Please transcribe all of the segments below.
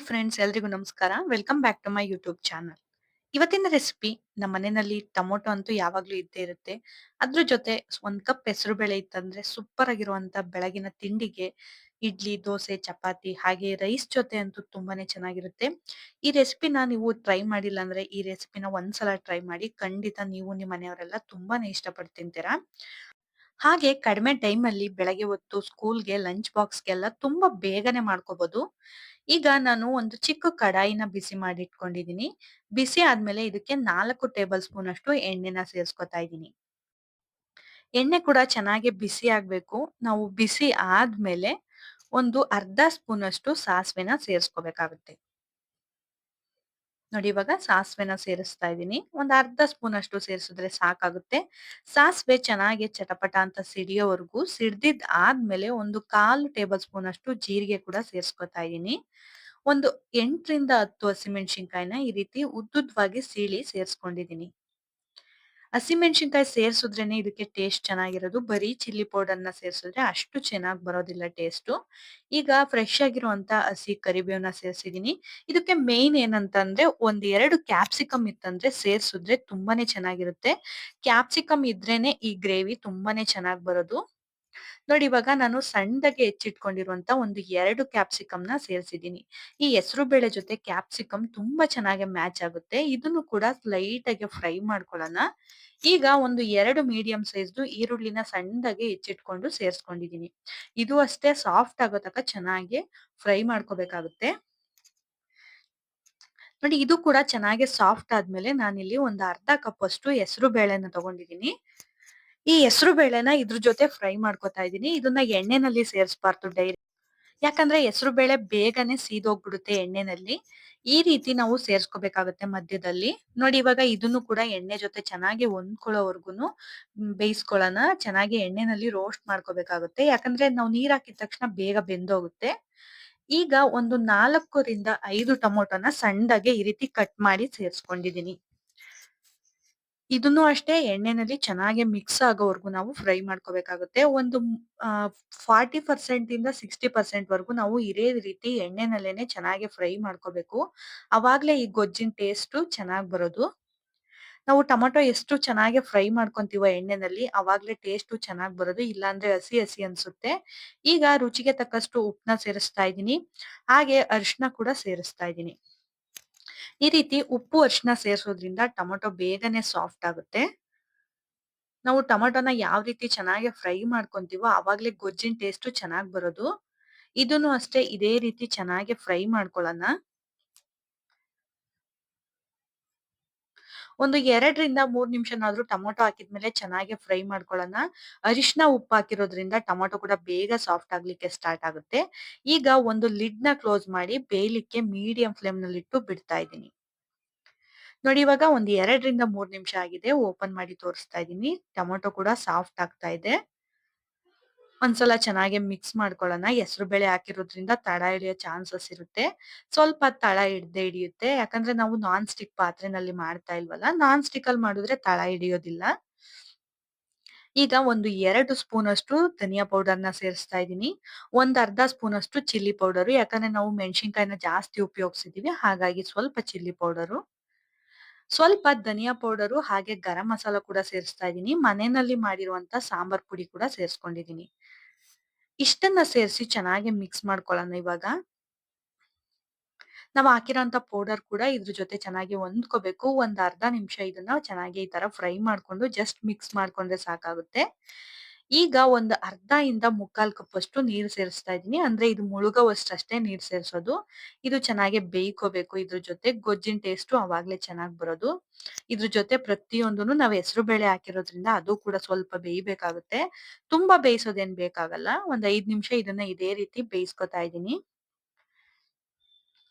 Friends ಎಲ್ರಿಗೂ ನಮಸ್ಕಾರ. Welcome back to my YouTube channel ಇವತ್ತಿನ ರೆಸಿಪಿ ನಮ್ಮ ಮನೆಯಲ್ಲಿ ಟೊಮೊಟೊ ಅಂತೂ ಯಾವಾಗ್ಲೂ ಇದ್ದೇ ಇರುತ್ತೆ. ಅದ್ರ ಜೊತೆ ಒಂದ್ ಕಪ್ ಹೆಸರು ಬೇಳೆ ಇತ್ತಂದ್ರೆ ಸೂಪರ್ ಆಗಿರುವಂತ ಬೆಳಗಿನ ತಿಂಡಿಗೆ ಇಡ್ಲಿ, ದೋಸೆ, ಚಪಾತಿ, ಹಾಗೆ ರೈಸ್ ಜೊತೆ ಅಂತೂ ತುಂಬಾನೇ ಚೆನ್ನಾಗಿರುತ್ತೆ. ಈ ರೆಸಿಪಿನ ನೀವು ಟ್ರೈ ಮಾಡಿಲ್ಲ ಅಂದ್ರೆ ಈ ರೆಸಿಪಿನ ಒಂದ್ಸಲ ಟ್ರೈ ಮಾಡಿ ಖಂಡಿತ ನೀವು ನಿಮ್ಮ ಮನೆಯವರೆಲ್ಲ ತುಂಬಾನೇ ಇಷ್ಟಪಟ್ಟು ತಿಂತೀರಾ. ಹಾಗೆ ಕಡಿಮೆ ಟೈಮ್ ಅಲ್ಲಿ ಬೆಳಗ್ಗೆ ಹೊತ್ತು ಸ್ಕೂಲ್‌ಗೆ ಲಂಚ್ ಬಾಕ್ಸ್‌ಗೆಲ್ಲ ತುಂಬಾ ಬೇಗನೆ ಮಾಡ್ಕೋಬಹುದು. ಈಗ ನಾನು ಒಂದು ಚಿಕ್ಕ ಕಡಾಯಿನ ಬಿಸಿ ಮಾಡಿ ಇಟ್ಕೊಂಡಿದೀನಿ. ಬಿಸಿ ಆದ್ಮೇಲೆ ಇದಕ್ಕೆ ನಾಲ್ಕು ಟೇಬಲ್ ಸ್ಪೂನ್ ಅಷ್ಟು ಎಣ್ಣೆನ ಸೇರಿಸ್ಕೊತಾ ಇದ್ದೀನಿ. ಎಣ್ಣೆ ಕೂಡ ಚೆನ್ನಾಗಿ ಬಿಸಿ ಆಗ್ಬೇಕು. ನಾವು ಬಿಸಿ ಆದ್ಮೇಲೆ ಒಂದು ಅರ್ಧ ಸ್ಪೂನ್ ಅಷ್ಟು ಸಾಸಿವೆನ ಸೇರಿಸ್ಕೋಬೇಕಾಗುತ್ತೆ. ನೋಡಿ ಇವಾಗ ಸಾಸಿವೆನ ಸೇರಿಸ್ತಾ ಇದ್ದೀನಿ. ಒಂದು ಅರ್ಧ ಸ್ಪೂನ್ ಅಷ್ಟು ಸೇರಿಸಿದ್ರೆ ಸಾಕಾಗುತ್ತೆ. ಸಾಸಿವೆ ಚೆನ್ನಾಗಿ ಚಟಪಟ ಅಂತ ಸಿಡಿಯೋವರೆಗೂ ಸಿಡ್ದಿದ್ ಆದ್ಮೇಲೆ ಒಂದು ಕಾಲು ಟೇಬಲ್ ಸ್ಪೂನ್ ಅಷ್ಟು ಜೀರಿಗೆ ಕೂಡ ಸೇರಿಸ್ಕೊತಾ ಇದ್ದೀನಿ. ಒಂದು ಎಂಟರಿಂದ ಹತ್ತು ಹಸಿಮೆಣಸಿನ್ಕಾಯಿನ ಈ ರೀತಿ ಉದ್ದುದ್ವಾಗಿ ಸೀಳಿ ಸೇರಿಸ್ಕೊಂಡಿದ್ದೀನಿ. ಹಸಿಮೆಣಸಿನಕಾಯಿ ಸೇರಿಸಿದ್ರೇನೆ ಇದಕ್ಕೆ ಟೇಸ್ಟ್ ಚೆನ್ನಾಗಿರೋದು. ಬರೀ ಚಿಲ್ಲಿ ಪೌಡರ್‌ನ ಸೇರಿಸಿದ್ರೆ ಅಷ್ಟು ಚೆನ್ನಾಗಿ ಬರೋದಿಲ್ಲ ಟೇಸ್ಟು. ಈಗ ಫ್ರೆಶ್ ಆಗಿರುವಂತ ಹಸಿ ಕರಿಬೇವನ್ನ ಸೇರಿಸಿದ್ದೀನಿ. ಇದಕ್ಕೆ ಮೇನ್ ಏನಂತಂದ್ರೆ ಒಂದ್ ಎರಡು ಕ್ಯಾಪ್ಸಿಕಮ್ ಇತ್ತಂದ್ರೆ ಸೇರಿಸಿದ್ರೆ ತುಂಬಾನೇ ಚೆನ್ನಾಗಿರುತ್ತೆ. ಕ್ಯಾಪ್ಸಿಕಮ್ ಇದ್ರೇನೆ ಈ ಗ್ರೇವಿ ತುಂಬಾನೇ ಚೆನ್ನಾಗಿ ಬರೋದು. ನೋಡಿ ಇವಾಗ ನಾನು ಸಣ್ಣದಾಗಿ ಹೆಚ್ಚಿಟ್ಕೊಂಡಿರುವಂತ ಒಂದು ಎರಡು ಕ್ಯಾಪ್ಸಿಕಮ್ನ ಸೇರಿಸಿದ್ದೀನಿ. ಈ ಹೆಸರು ಬೇಳೆ ಜೊತೆ ಕ್ಯಾಪ್ಸಿಕಮ್ ತುಂಬಾ ಚೆನ್ನಾಗಿ ಮ್ಯಾಚ್ ಆಗುತ್ತೆ. ಇದನ್ನು ಕೂಡ ಲೈಟ್ ಆಗಿ ಫ್ರೈ ಮಾಡ್ಕೊಳ್ಳೋಣ. ಈಗ ಒಂದು ಎರಡು ಮೀಡಿಯಂ ಸೈಜ್‌ದು ಈರುಳ್ಳಿನ ಸಣ್ಣದಾಗಿ ಹೆಚ್ಚಿಟ್ಕೊಂಡು ಸೇರಿಸ್ಕೊಂಡಿದ್ದೀನಿ. ಇದು ಅಷ್ಟೇ ಸಾಫ್ಟ್ ಆಗೋ ತನಕ ಚೆನ್ನಾಗಿ ಫ್ರೈ ಮಾಡ್ಕೋಬೇಕಾಗುತ್ತೆ. ನೋಡಿ ಇದು ಕೂಡ ಚೆನ್ನಾಗಿ ಸಾಫ್ಟ್ ಆದ್ಮೇಲೆ ನಾನಿಲ್ಲಿ ಒಂದು ಅರ್ಧ ಕಪ್ ಅಷ್ಟು ಹೆಸರು ಬೇಳೆನ ತಗೊಂಡಿದ್ದೀನಿ. ಈ ಹೆಸರು ಬೇಳೆನ ಇದ್ರ ಜೊತೆ ಫ್ರೈ ಮಾಡ್ಕೊತಾ ಇದ್ದೀನಿ. ಇದನ್ನ ಎಣ್ಣೆನಲ್ಲಿ ಸೇರಿಸಬಾರ್ದು ಡೈರಿ ಯಾಕಂದ್ರೆ ಹೆಸರು ಬೇಳೆ ಬೇಗನೆ ಸೀದೋಗ್ಬಿಡುತ್ತೆ ಎಣ್ಣೆನಲ್ಲಿ. ಈ ರೀತಿ ನಾವು ಸೇರಿಸ್ಕೋಬೇಕಾಗತ್ತೆ ಮಧ್ಯದಲ್ಲಿ. ನೋಡಿ, ಇವಾಗ ಇದನ್ನು ಕೂಡ ಎಣ್ಣೆ ಜೊತೆ ಚೆನ್ನಾಗಿ ಹೊಂದ್ಕೊಳ್ಳೋವರ್ಗುನು ಬೇಯಿಸ್ಕೊಳ್ಳೋಣ. ಚೆನ್ನಾಗಿ ಎಣ್ಣೆನಲ್ಲಿ ರೋಸ್ಟ್ ಮಾಡ್ಕೋಬೇಕಾಗುತ್ತೆ. ಯಾಕಂದ್ರೆ ನಾವು ನೀರ್ ಹಾಕಿದ ತಕ್ಷಣ ಬೇಗ ಬೆಂದೋಗುತ್ತೆ. ಈಗ ಒಂದು 4ರಿಂದ 5 ಟೊಮೊಟೊನ ಸಣ್ಣದಾಗಿ ಈ ರೀತಿ ಕಟ್ ಮಾಡಿ ಸೇರಿಸ್ಕೊಂಡಿದ್ದೀನಿ. ಇದನ್ನು ಅಷ್ಟೇ ಎಣ್ಣೆನಲ್ಲಿ ಚೆನ್ನಾಗಿ ಮಿಕ್ಸ್ ಆಗೋವರೆಗೂ ನಾವು ಫ್ರೈ ಮಾಡ್ಕೋಬೇಕಾಗುತ್ತೆ. ಒಂದು ಫಾರ್ಟಿ ಪರ್ಸೆಂಟ್ ಇಂದ 60% ವರೆಗೂ ನಾವು ಇದೇ ರೀತಿ ಎಣ್ಣೆನಲ್ಲೇನೆ ಚೆನ್ನಾಗಿ ಫ್ರೈ ಮಾಡ್ಕೋಬೇಕು. ಅವಾಗ್ಲೇ ಈ ಗೊಜ್ಜಿನ ಟೇಸ್ಟ್ ಚೆನ್ನಾಗಿ ಬರೋದು. ನಾವು ಟೊಮೊಟೊ ಎಷ್ಟು ಚೆನ್ನಾಗಿ ಫ್ರೈ ಮಾಡ್ಕೊಂತೀವ ಎಣ್ಣೆನಲ್ಲಿ ಅವಾಗ್ಲೇ ಟೇಸ್ಟ್ ಚೆನ್ನಾಗಿ ಬರೋದು. ಇಲ್ಲಾಂದ್ರೆ ಹಸಿ ಹಸಿ ಅನ್ಸುತ್ತೆ. ಈಗ ರುಚಿಗೆ ತಕ್ಕಷ್ಟು ಉಪ್ಪನ್ನ ಸೇರಿಸ್ತಾ ಇದ್ದೀನಿ. ಹಾಗೆ ಅರಿಶಿನ ಕೂಡ ಸೇರಿಸ್ತಾ ಇದ್ದೀನಿ. ಈ ರೀತಿ ಉಪ್ಪು, ಅರಿಶಿನ ಸೇರಿಸೋದ್ರಿಂದ ಟೊಮೊಟೊ ಬೇಗನೆ ಸಾಫ್ಟ್ ಆಗುತ್ತೆ. ನಾವು ಟೊಮೊಟೊನ ಯಾವ ರೀತಿ ಚೆನ್ನಾಗಿ ಫ್ರೈ ಮಾಡ್ಕೊಂತೀವೋ ಅವಾಗ್ಲೇ ಗೊಜ್ಜಿನ ಟೇಸ್ಟು ಚೆನ್ನಾಗಿ ಬರೋದು. ಇದನ್ನು ಅಷ್ಟೇ ಇದೇ ರೀತಿ ಚೆನ್ನಾಗಿ ಫ್ರೈ ಮಾಡ್ಕೊಳ್ಳೋಣ. ಒಂದು 2ರಿಂದ 3 ನಿಮಿಷನಾದ್ರೂ ಟೊಮೊಟೊ ಹಾಕಿದ್ಮೇಲೆ ಚೆನ್ನಾಗಿ ಫ್ರೈ ಮಾಡ್ಕೊಳ್ಳೋಣ. ಅರಿಶಿನ, ಉಪ್ಪು ಹಾಕಿರೋದ್ರಿಂದ ಟೊಮೊಟೊ ಕೂಡ ಬೇಗ ಸಾಫ್ಟ್ ಆಗ್ಲಿಕ್ಕೆ ಸ್ಟಾರ್ಟ್ ಆಗುತ್ತೆ. ಈಗ ಒಂದು ಲಿಡ್ನ ಕ್ಲೋಸ್ ಮಾಡಿ ಬೇಯಲಿಕ್ಕೆ ಮೀಡಿಯಂ ಫ್ಲೇಮ್ನಲ್ಲಿ ಇಟ್ಟು ಬಿಡ್ತಾ ಇದ್ದೀನಿ. ನೋಡಿ ಇವಾಗ ಒಂದು 2ರಿಂದ 3 ನಿಮಿಷ ಆಗಿದೆ. ಓಪನ್ ಮಾಡಿ ತೋರಿಸ್ತಾ ಇದ್ದೀನಿ. ಟೊಮೊಟೊ ಕೂಡ ಸಾಫ್ಟ್ ಆಗ್ತಾ ಇದೆ. ಒಂದ್ಸಲ ಚೆನ್ನಾಗಿ ಮಿಕ್ಸ್ ಮಾಡ್ಕೊಳ್ಳೋಣ. ಹೆಸರು ಬೇಳೆ ಹಾಕಿರೋದ್ರಿಂದ ತಳ ಹಿಡಿಯೋ ಚಾನ್ಸಸ್ ಇರುತ್ತೆ. ಸ್ವಲ್ಪ ತಳ ಹಿಡ್ದೆ ಹಿಡಿಯುತ್ತೆ. ಯಾಕಂದ್ರೆ ನಾವು ನಾನ್ ಸ್ಟಿಕ್ ಪಾತ್ರೆನಲ್ಲಿ ಮಾಡ್ತಾ ಇಲ್ವಲ್ಲ. ನಾನ್ ಸ್ಟಿಕ್ ಅಲ್ಲಿ ಮಾಡಿದ್ರೆ ತಳ ಹಿಡಿಯೋದಿಲ್ಲ. ಈಗ ಒಂದು ಎರಡು ಸ್ಪೂನ್ ಅಷ್ಟು ಧನಿಯಾ ಪೌಡರ್‌ನ ಸೇರಿಸ್ತಾ ಇದ್ದೀನಿ. ಒಂದ್ ಅರ್ಧ ಸ್ಪೂನ್ ಅಷ್ಟು ಚಿಲ್ಲಿ ಪೌಡರ್ ಯಾಕಂದ್ರೆ ನಾವು ಮೆಣಸಿನ್ಕಾಯಿನ ಜಾಸ್ತಿ ಉಪಯೋಗಿಸಿದೀವಿ. ಹಾಗಾಗಿ ಸ್ವಲ್ಪ ಚಿಲ್ಲಿ ಪೌಡರು. ಸ್ವಲ್ಪ ಧನಿಯಾ ಪೌಡರು, ಹಾಗೆ ಗರಂ ಮಸಾಲ ಕೂಡ ಸೇರಿಸ್ತಾ ಇದ್ದೀನಿ. ಮನೆಯಲ್ಲಿ ಮಾಡಿರುವಂತ ಸಾಂಬಾರ್ ಪುಡಿ ಕೂಡ ಸೇರಿಸ್ಕೊಂಡಿದ್ದೀನಿ. ಇಷ್ಟನ್ನ ಸೇರಿಸಿ ಚೆನ್ನಾಗಿ ಮಿಕ್ಸ್ ಮಾಡ್ಕೊಳ್ಳೋಣ ಇವಾಗ. ನಾವು ಹಾಕಿರೋಂಥ ಪೌಡರ್ ಕೂಡ ಇದ್ರ ಜೊತೆ ಚೆನ್ನಾಗಿ ಹೊಂದ್ಕೋಬೇಕು. ಒಂದ್ ಅರ್ಧ ನಿಮಿಷ ಇದನ್ನ ಚೆನ್ನಾಗಿ ಈ ತರ ಫ್ರೈ ಮಾಡ್ಕೊಂಡು ಜಸ್ಟ್ ಮಿಕ್ಸ್ ಮಾಡ್ಕೊಂಡ್ರೆ ಸಾಕಾಗುತ್ತೆ. ಈಗ ಒಂದು ಅರ್ಧ ಇಂದ ಮುಕ್ಕಾಲ್ ಕಪ್ ಅಷ್ಟು ನೀರು ಸೇರಿಸ್ತಾ ಇದ್ದೀನಿ. ಅಂದ್ರೆ ಇದು ಮುಳುಗೋವಷ್ಟಷ್ಟೇ ನೀರು ಸೇರಿಸೋದು. ಇದು ಚೆನ್ನಾಗಿ ಬೇಯ್ಕೋಬೇಕು ಇದ್ರ ಜೊತೆ. ಗೊಜ್ಜಿನ ಟೇಸ್ಟು ಅವಾಗ್ಲೇ ಚೆನ್ನಾಗಿ ಬರೋದು. ಇದ್ರ ಜೊತೆ ಪ್ರತಿಯೊಂದನ್ನು ನಾವು ಹೆಸರು ಬೇಳೆ ಹಾಕಿರೋದ್ರಿಂದ ಅದು ಕೂಡ ಸ್ವಲ್ಪ ಬೇಯ್ಬೇಕಾಗುತ್ತೆ ತುಂಬಾ ಬೇಯಿಸೋದೇನ್ ಬೇಕಾಗಲ್ಲ. ಒಂದ್ 5 ನಿಮಿಷ ಇದನ್ನ ಇದೇ ರೀತಿ ಬೇಯಿಸ್ಕೊತಾ ಇದ್ದೀನಿ.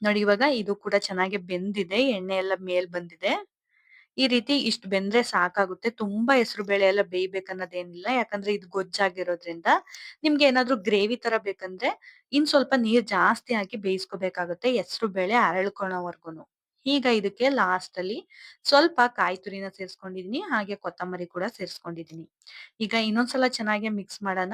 ನೋಡಿ ಇವಾಗ ಇದು ಕೂಡ ಚೆನ್ನಾಗಿ ಬೆಂದಿದೆ. ಎಣ್ಣೆ ಎಲ್ಲ ಮೇಲ್ ಬಂದಿದೆ. ಈ ರೀತಿ ಇಷ್ಟು ಬೆಂದ್ರೆ ಸಾಕಾಗುತ್ತೆ. ತುಂಬಾ ಹೆಸರು ಬೇಳೆ ಎಲ್ಲ ಬೇಯ್ಬೇಕನ್ನೋದೇನಿಲ್ಲ. ಯಾಕಂದ್ರೆ ಇದು ಗೊಜ್ಜಾಗಿರೋದ್ರಿಂದ. ನಿಮ್ಗೆ ಏನಾದ್ರೂ ಗ್ರೇವಿ ತರ ಬೇಕಂದ್ರೆ ಇನ್ ಸ್ವಲ್ಪ ನೀರ್ ಜಾಸ್ತಿ ಹಾಕಿ ಬೇಯಿಸ್ಕೋಬೇಕಾಗುತ್ತೆ. ಹೆಸರು ಬೇಳೆ ಅರಳ್ಕೊಳ್ಳೋವರ್ಗುನು. ಈಗ ಇದಕ್ಕೆ ಲಾಸ್ಟ್ ಅಲ್ಲಿ ಸ್ವಲ್ಪ ಕಾಯಿ ತುರಿನ ಸೇರಿಸ್ಕೊಂಡಿದ್ದೀನಿ. ಹಾಗೆ ಕೊತ್ತಂಬರಿ ಕೂಡ ಸೇರಿಸ್ಕೊಂಡಿದ್ದೀನಿ. ಈಗ ಇನ್ನೊಂದ್ಸಲ ಚೆನ್ನಾಗಿ ಮಿಕ್ಸ್ ಮಾಡೋಣ.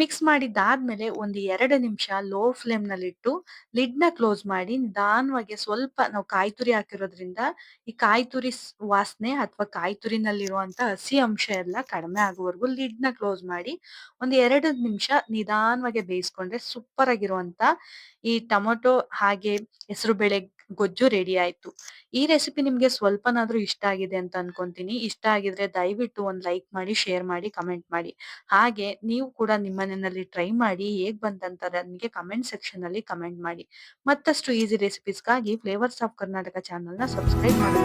ಮಿಕ್ಸ್ ಮಾಡಿದ್ದಾದ್ಮೇಲೆ ಒಂದು ಎರಡು ನಿಮಿಷ ಲೋ ಫ್ಲೇಮ್ ನಲ್ಲಿಟ್ಟು ಲಿಡ್ನ ಕ್ಲೋಸ್ ಮಾಡಿ ನಿಧಾನವಾಗಿ ಸ್ವಲ್ಪ ನಾವು ಕಾಯಿ ತುರಿ ಹಾಕಿರೋದ್ರಿಂದ ಈ ಕಾಯಿ ತುರಿ ವಾಸನೆ ಅಥವಾ ಕಾಯಿ ತುರಿನಲ್ಲಿರುವಂತ ಹಸಿ ಅಂಶ ಎಲ್ಲ ಕಡಿಮೆ ಆಗುವವರೆಗೂ ಲಿಡ್ನ ಕ್ಲೋಸ್ ಮಾಡಿ ಒಂದು ಎರಡು ನಿಮಿಷ ನಿಧಾನವಾಗಿ ಬೇಯಿಸ್ಕೊಂಡ್ರೆ ಸೂಪರ್ ಆಗಿರುವಂತ ಈ ಟೊಮೊಟೊ ಹಾಗೆ ಹೆಸರುಬೇಳೆ ಗೊಜ್ಜು ರೆಡಿ ಆಯ್ತು. ಈ ರೆಸಿಪಿ ನಿಮ್ಗೆ ಸ್ವಲ್ಪನಾದ್ರೂ ಇಷ್ಟ ಆಗಿದೆ ಅಂತ ಅನ್ಕೊಂತೀನಿ. ಇಷ್ಟ ಆಗಿದ್ರೆ ದಯವಿಟ್ಟು ಒಂದ್ ಲೈಕ್ ಮಾಡಿ, ಶೇರ್ ಮಾಡಿ, ಕಮೆಂಟ್ ಮಾಡಿ. ಹಾಗೆ ನೀವು ಕೂಡ ನಿಮ್ಮನೆಯಲ್ಲಿ ಟ್ರೈ ಮಾಡಿ ಹೇಗ್ ಬಂತಂತ ನನಗೆ ಕಮೆಂಟ್ ಸೆಕ್ಷನ್ ಅಲ್ಲಿ ಕಮೆಂಟ್ ಮಾಡಿ. ಮತ್ತಷ್ಟು ಈಸಿ ರೆಸಿಪೀಸ್‌ಗಾಗಿ ಫ್ಲೇವರ್ಸ್ ಆಫ್ ಕರ್ನಾಟಕ ಚಾನಲ್‌ನ ಸಬ್ಸ್ಕ್ರೈಬ್ ಮಾಡಿ.